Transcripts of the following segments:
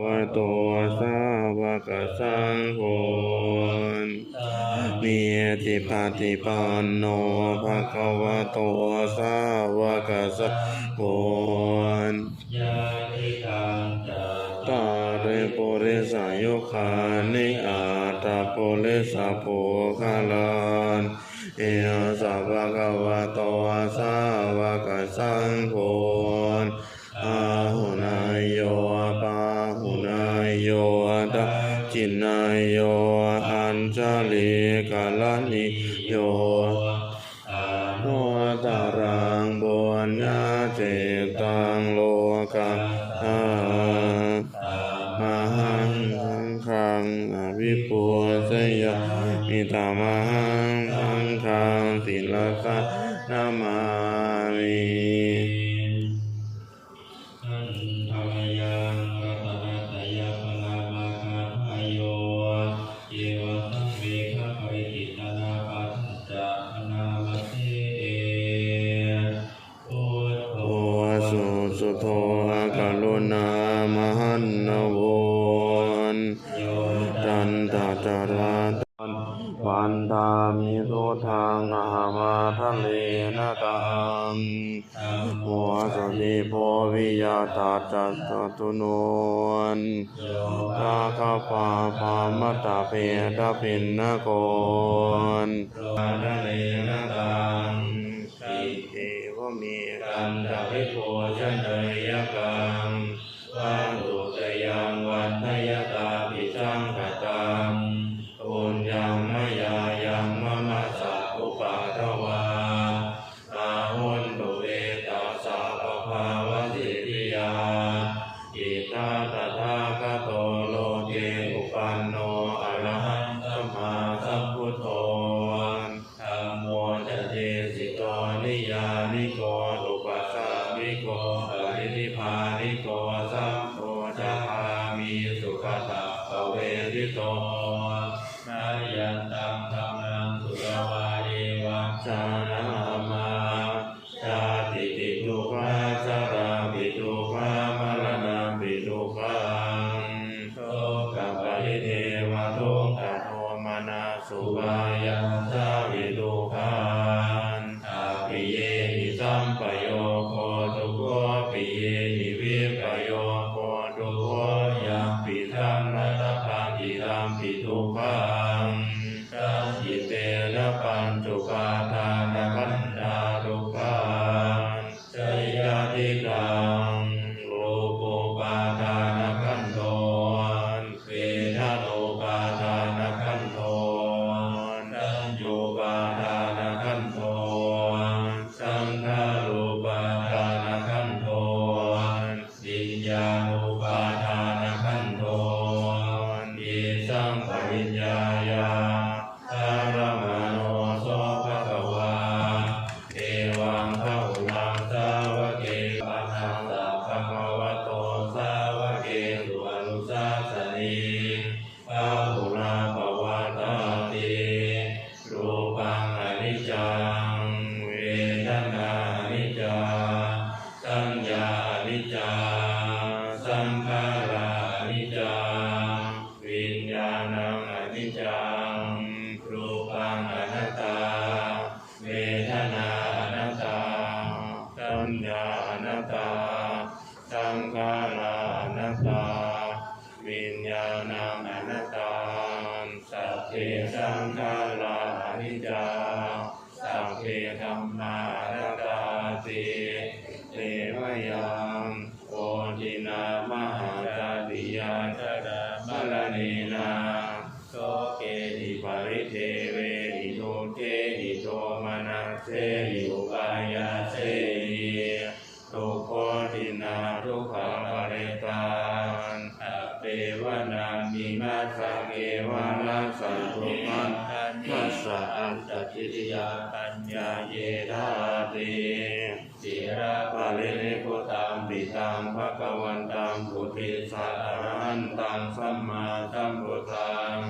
วตุสาวกสังโฆมียติปฏิปันโนภะคะวะโตสาวกสังโฆยาติตังตาเรปุริสายุคานิอาตาปุริสาโพคาลานเอสาวกวะโต Kinayo. จัตตุนวนตาคาปาปามตาเพตาปินนาโกนปาดเลนะตังอิเทวเมกันตาวิโพชนเดยกัง ยเทวะทุกขโทมนาสุบายาสาวิโต Hello. โหรา เพสังฆารานิจาสัพเพธรรมา นัสสังคุปันนัสอันตติยาปัญญาเยธาติสิระปะเรเนโตามปิตามภะกวันตามปุถิสารันตังสัมมาสัมพุทธัง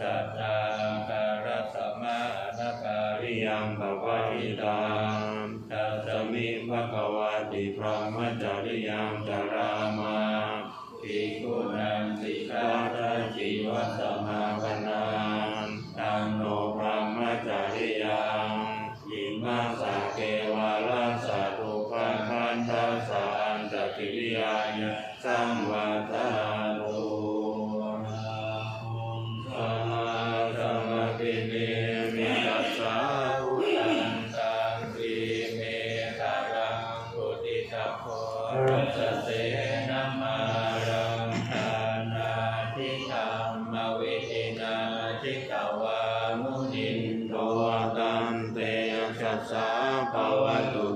ตัตตาการสัมมาอนการิยังปะวะอิตามตัสมิภะกวาติพระมัจจริยังจาร ตวามุนินโตตันเตชัสสะภวตุ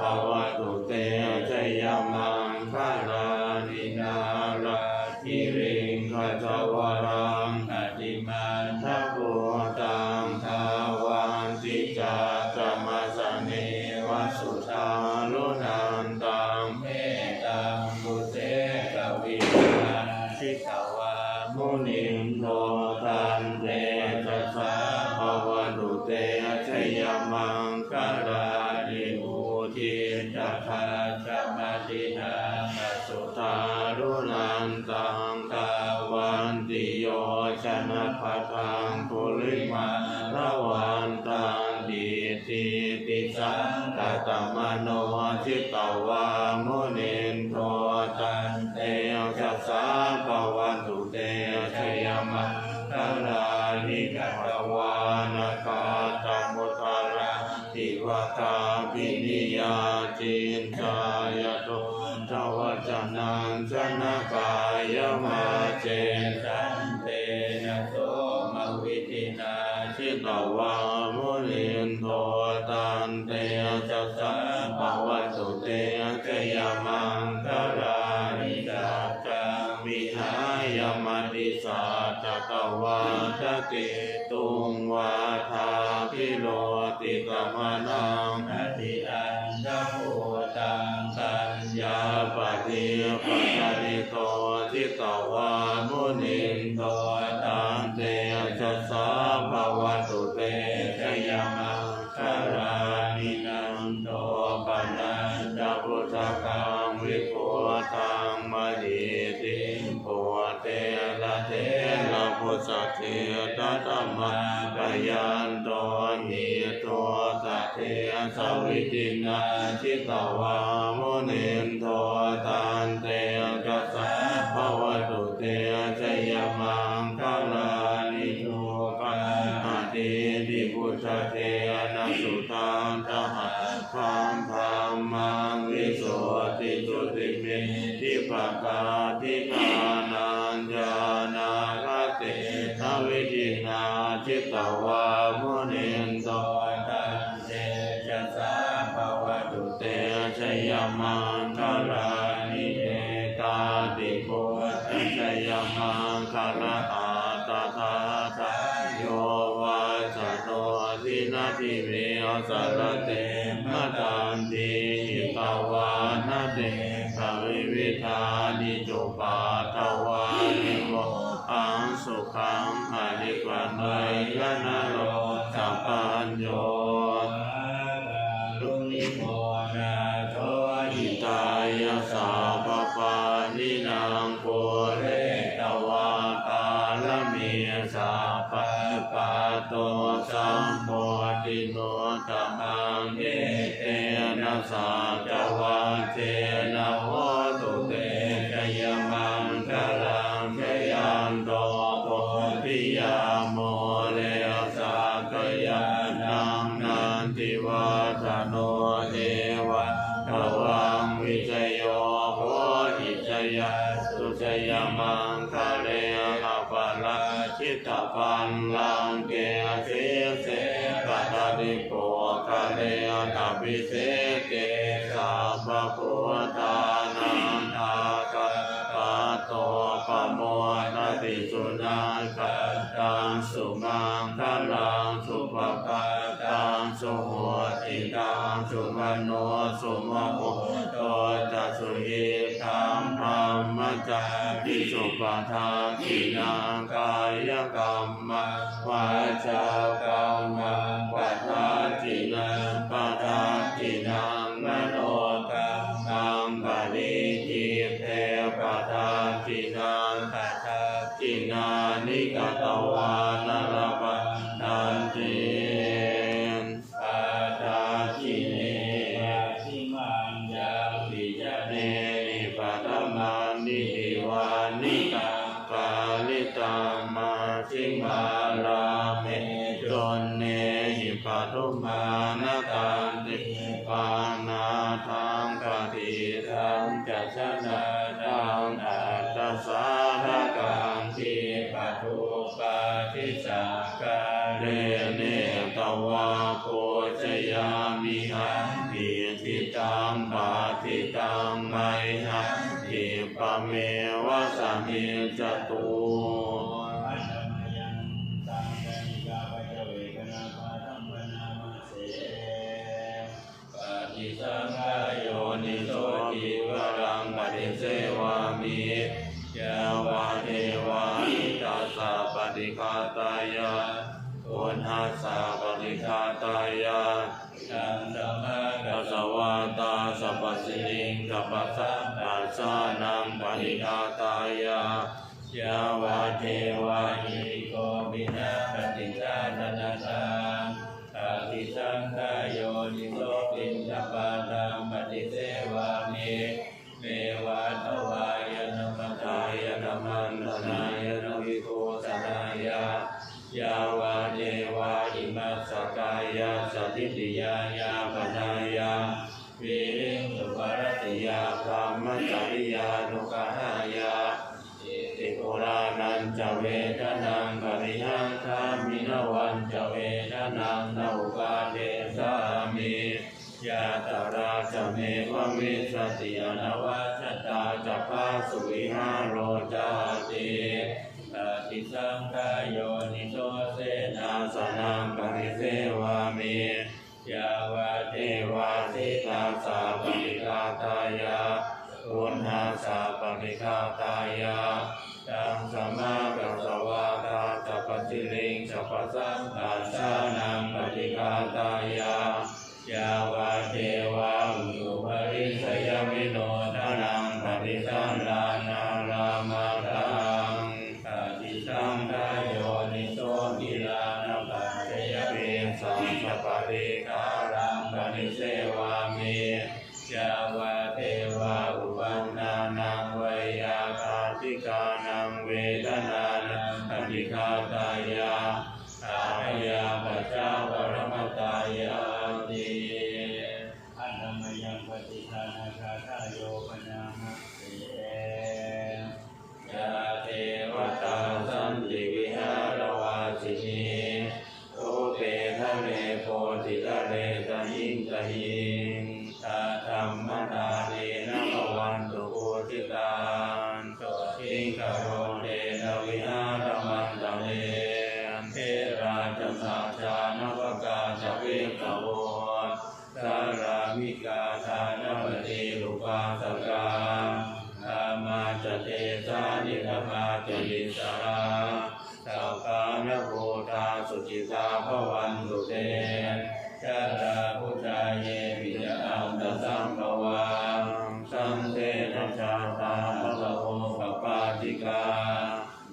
ภวตุเตชยมังคา จักขาจมตินาสุทารุนันตังกาวันติโยชนะปะทังปุริมาระวันตังดีติติสังกตมโนจิตตวามุนี จินจายโตทวจนังชนะกายมาเจสันเตนะโสมวิตินาชิตวามุนินโทตันเตจัสสะภวตุเตชยมังคารานิจักจังวิหายมติสาจกวาทะเกตุงวาทาพิโรติกมนัง ญาปฏิปัจจิโตทิตวามุนินโตตันเตจัสสะภวตุเตชยมังคารานินันโตปนัญจพุทธกังวิปุตังมหิติโพเตละเทละพุทธเทตตมะปยันโตหิโตตเทสวิตินาชิตวามุนิ มังคารา สาปปานินางโกเรตวาตาลเมียสาปะปะโตสัมโพธิโนตมังเอเตนะสาจวันเทน ยาสุจยมังคะเรหปะละชิตาปันลังเกอเสเสกะตะดิโกคะเรตะปิเสเกสัพพะพุทธานังทากะปะโตปะโมทติสุนังกะตังสุมังคะลังสุภะปะตังสุโหติตังสุมโนสุมโห สสุยิธัมพรหมจาริสุปทาคินางกายกรรมวาจากรรม นิหิวานิตากาลิตามาสิมาราเมจนเนหิปัตุมานาตันติปานาทังปฏิทังจัชนาทังอัตตสาหกังทิปทุปาทิสักกาเรเนตวาโพ ปะเมวะสาเมจตุ สิลิงกัปปะสัมปัสสานังปฏิฆาตายายาวาเทวานิ จะเวทนังปริยังคามินวันจะเวทนังนาวกาเดสามิยาตาราจะเมวะมิสติอนวัชตาจะพาสุวิหารโรจาติติสังขายโยนิโสเสนานาสนังป สะปริฆาตายะตังสมากัสสวาตาสัพพิลิงสัพพสังฆาชานังปฏิฆาตายะยาวาเทาติกานังเวทนานังปฏิคาตายาอายาปัจจาวรมตายา โรเดนะวิหารมันตะเมเทราชสาชานวกาจเวกโวสารามิกาทานปฏิรูปาสกาธรรมาจเตสานิธรรมาจลิสาราสัพพานโภตาสุจิตาภวันตุเต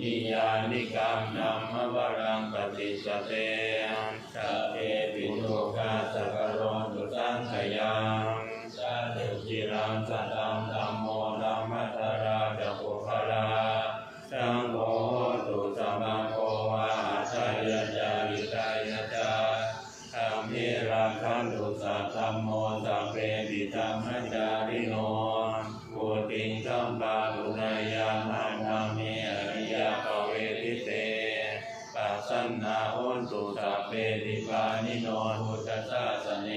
นิยานิกามนัมมะวรังปฏิสเต นนาโหตุสัพเพติปานิโนหุตตะสเน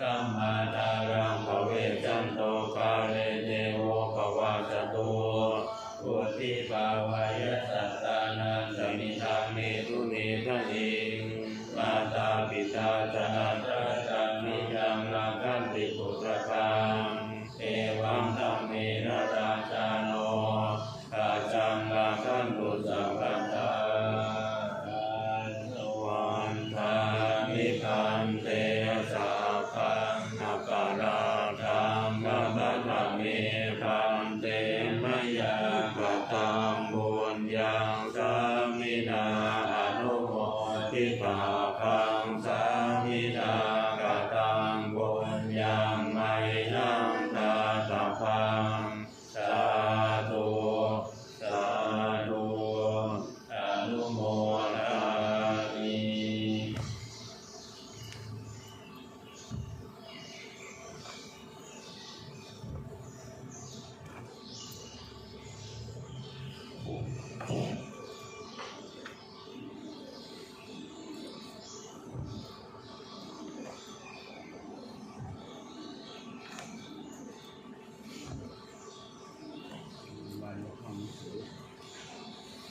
กัมมาตารังภเวจันโตกาเลเนโวภวาจตุปุตติภาวายสัตตานันสมิธาเมตุเนทะเอมาตาปิตาจาตาจันนิยังนาคันติปุตตะเอวังธรรมเมนะตาจาโนกาจังนาคันตุสัพ